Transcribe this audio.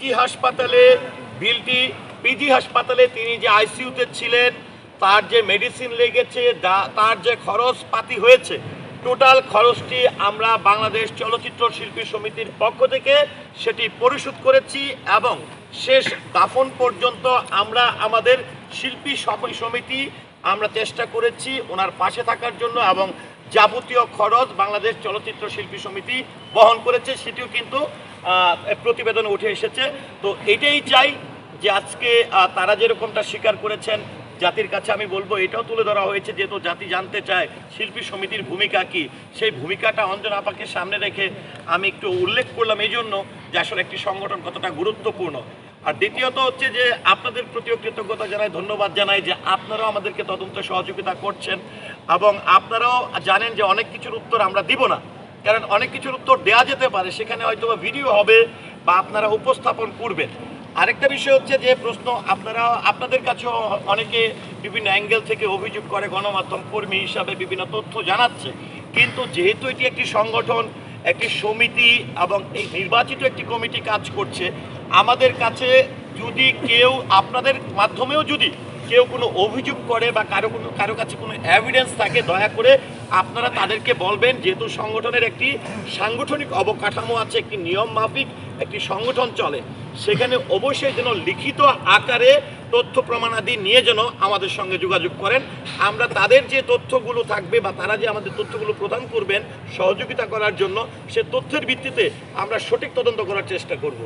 PG হাসপাতালে, বিলটি PG হাসপাতালে তিনি যে আইসিইউতে ছিলেন, তার যে মেডিসিন লেগেছে তার যে খরচ পাতি হয়েছে টোটাল খরচটি আমরা বাংলাদেশ চলচ্চিত্র শিল্পী সমিতির পক্ষ থেকে সেটি পরিশোধ করেছি এবং শেষ দাফন পর্যন্ত আমরা আমাদের শিল্পী সম- সমিতি আমরা চেষ্টা করেছি ওনার পাশে থাকার জন্য এবং যাবতীয় খরচ বাংলাদেশ চলচ্চিত্র শিল্পী সমিতি বহন করেছে, সেটিও কিন্তু প্রতিবেদনে উঠে এসেছে। তো এটাই চাই যে আজকে তারা যেরকমটা স্বীকার করেছেন জাতির কাছে, আমি বলব এটাও তুলে ধরা হয়েছে যেহেতু জাতি জানতে চায় শিল্পী সমিতির ভূমিকা কি। সেই ভূমিকাটা অঞ্জন আপাকে সামনে রেখে আমি একটু উল্লেখ করলাম এই জন্য যে আসলে একটি সংগঠন কতটা গুরুত্বপূর্ণ। আর দ্বিতীয়ত হচ্ছে যে আপনাদের প্রতিও কৃতজ্ঞতা জানাই, ধন্যবাদ জানাই যে আপনারাও আমাদেরকে তদন্ত সহযোগিতা করছেন এবং আপনারাও জানেন যে অনেক কিছুর উত্তর আমরা দিব না। কারণ অনেক কিছুর উত্তর দেওয়া যেতে পারে, সেখানে হয়তো বা ভিডিও হবে বা আপনারা উপস্থাপন করবেন। আরেকটা বিষয় হচ্ছে যে প্রশ্ন, আপনারা, আপনাদের কাছেও অনেকে বিভিন্ন অ্যাঙ্গেল থেকে অভিযোগ করে, গণমাধ্যম কর্মী হিসাবে বিভিন্ন তথ্য জানাচ্ছে। কিন্তু যেহেতু এটি একটি সংগঠন, একটি সমিতি এবং এই নির্বাচিত একটি কমিটি কাজ করছে, আমাদের কাছে যদি কেউ, আপনাদের মাধ্যমেও যদি কেউ কোনো অভিযোগ করে বা কারও কোনো কারও কাছে কোনো এভিডেন্স থাকে দয়া করে আপনারা তাদেরকে বলবেন। যেহেতু সংগঠনের একটি সাংগঠনিক অবকাঠামো আছে একটি নিয়ম মাফিক একটি সংগঠন চলে সেখানে অবশ্যই যেন লিখিত আকারে তথ্য প্রমাণাদি নিয়ে যেন আমাদের সঙ্গে যোগাযোগ করেন। আমরা তাদের যে তথ্যগুলো থাকবে বা তারা যে আমাদের তথ্যগুলো প্রদান করবেন সহযোগিতা করার জন্য সে তথ্যের ভিত্তিতে আমরা সঠিক তদন্ত করার চেষ্টা করব।